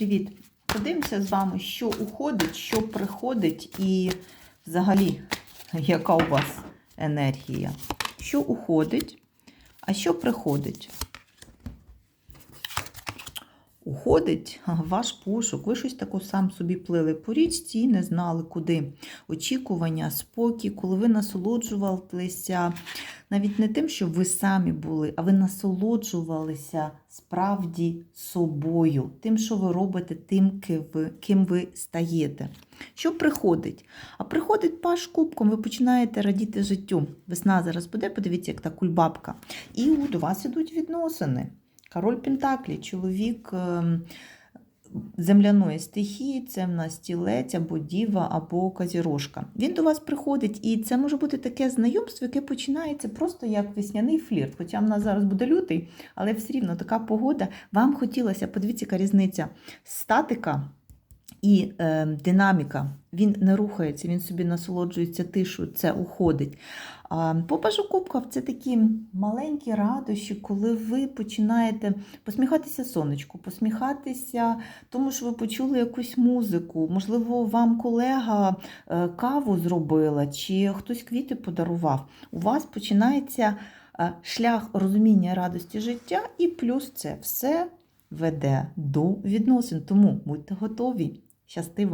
Привіт! Подивимося з вами, що уходить, що приходить, і взагалі, яка у вас енергія. Що уходить, а що приходить? Уходить ваш пошук. Ви щось таку сам собі плили по річці і не знали, куди. Очікування, спокій, коли ви насолоджувалися навіть не тим, що ви самі були, а ви насолоджувалися справді собою, тим, що ви робите, тим, ким ви, стаєте. Що приходить? А приходить паш кубком, ви починаєте радіти життю. Весна зараз буде, подивіться, як та кульбабка. І до вас ідуть відносини. Король Пентаклі, чоловік ем, земляної стихії, це в нас тілець або діва, або казірожка. Він до вас приходить, і це може бути таке знайомство, яке починається просто як весняний флірт. Хоча в нас зараз буде лютий, але все рівно така погода. Вам хотілося, подивіться, яка різниця статика. І е, динаміка, він не рухається, він собі насолоджується тишою, це уходить. А, по пажу кубків це такі маленькі радощі, коли ви починаєте посміхатися сонечку, посміхатися, тому що ви почули якусь музику. Можливо, вам колега е, каву зробила, чи хтось квіти подарував. У вас починається е, шлях розуміння радості життя, і плюс це все веде до відносин. Тому будьте готові. Щасти!